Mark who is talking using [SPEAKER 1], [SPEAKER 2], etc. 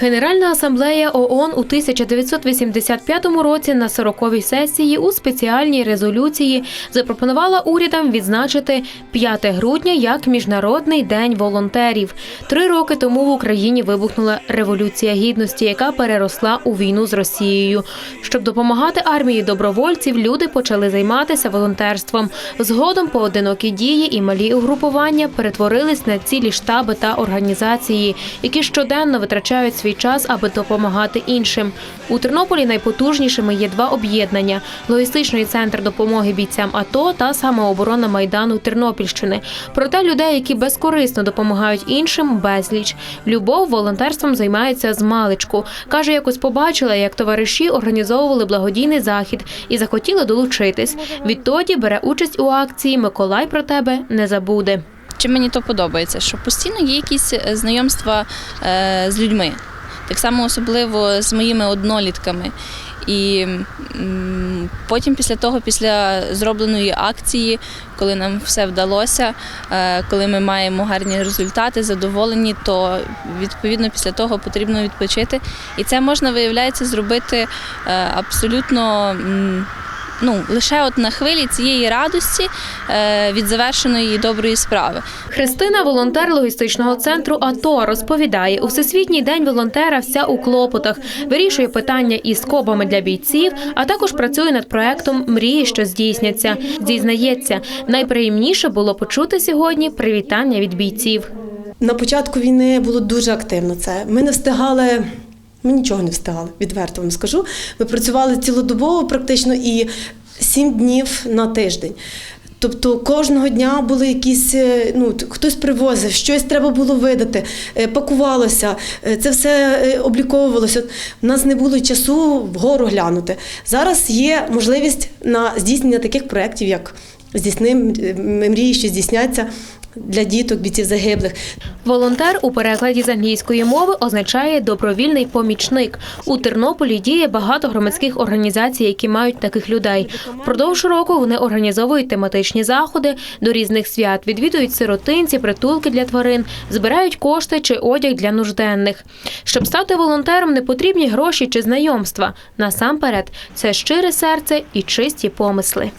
[SPEAKER 1] Генеральна асамблея ООН у 1985 році на 40-й сесії у спеціальній резолюції запропонувала урядам відзначити 5 грудня як Міжнародний день волонтерів. Три роки тому в Україні вибухнула революція гідності, яка переросла у війну з Росією. Щоб допомагати армії добровольців, люди почали займатися волонтерством. Згодом поодинокі дії і малі угрупування перетворились на цілі штаби та організації, які щоденно витрачають свій час, аби допомагати іншим. У Тернополі найпотужнішими є два об'єднання: логістичний центр допомоги бійцям АТО та самооборона майдану Тернопільщини. Проте людей, які безкорисно допомагають іншим, безліч. Любов волонтерством займається з маличку. каже, якось побачила, як товариші організовували благодійний захід і захотіла долучитись. Відтоді бере участь у акції Миколай про тебе не забуде.
[SPEAKER 2] Чим мені то подобається, що постійно є якісь е, знайомства е, з людьми, так само особливо з моїми однолітками. І потім, після того, після зробленої акції, коли нам все вдалося, е, коли ми маємо гарні результати, задоволені, то відповідно після того потрібно відпочити. І це можна, виявляється, зробити абсолютно. Ну, лише от на хвилі цієї радості е, від завершеної доброї справи.
[SPEAKER 1] Христина, волонтер логістичного центру АТО, розповідає, у всесвітній день волонтера вся у клопотах, вирішує питання із скобами для бійців, а також працює над проектом Мрії, що здійсняться. Зізнається, найприємніше було почути сьогодні привітання від бійців.
[SPEAKER 3] На початку війни було дуже активно це. Ми не встигали. Ми нічого не встигали, відверто вам скажу. Ми працювали цілодобово практично і сім днів на тиждень. Тобто кожного дня були якісь, е, ну хтось привозив, щось треба було видати, е, пакувалося, е, це все обліковувалося. У нас не було часу вгору глянути. Зараз є можливість на здійснення таких проєктів, як здійсним е, мрії, що здійсняться для діток, бійців загиблих.
[SPEAKER 1] Волонтер у перекладі з англійської мови означає добровільний помічник. У Тернополі діє багато громадських організацій, які мають таких людей. Впродовж року вони організовують тематичні заходи до різних свят, відвідують сиротинці, притулки для тварин, збирають кошти чи одяг для нужденних. Щоб стати волонтером, не потрібні гроші чи знайомства. Насамперед, це щире серце і чисті помисли.